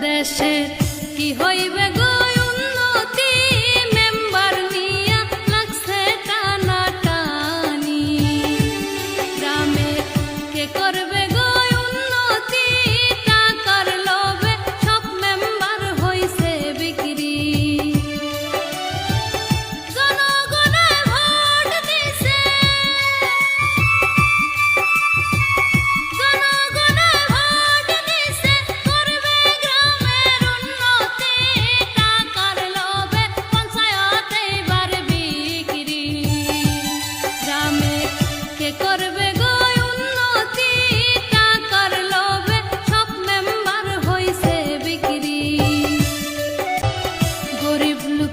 দেশের কি হইবে?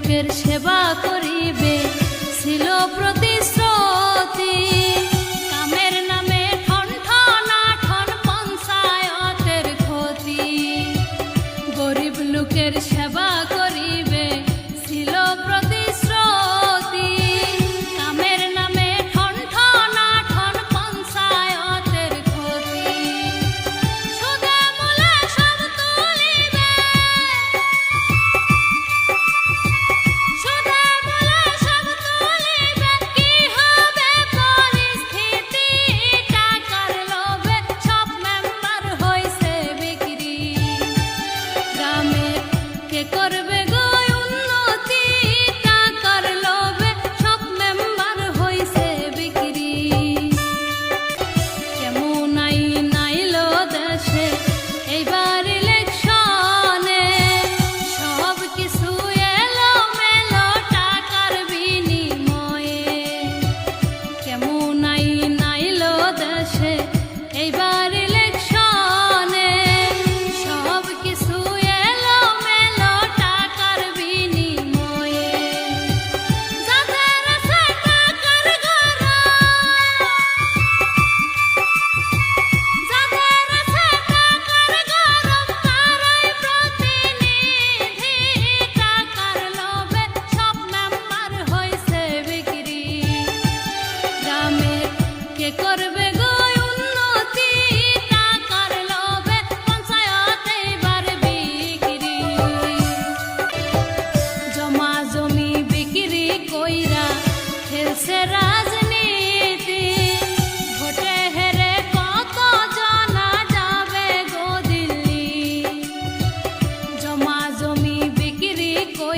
লোকের সেবা করিবে ছিল প্রতিশ্রুতি। কে করবে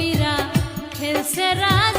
কইরা খেলছে রাত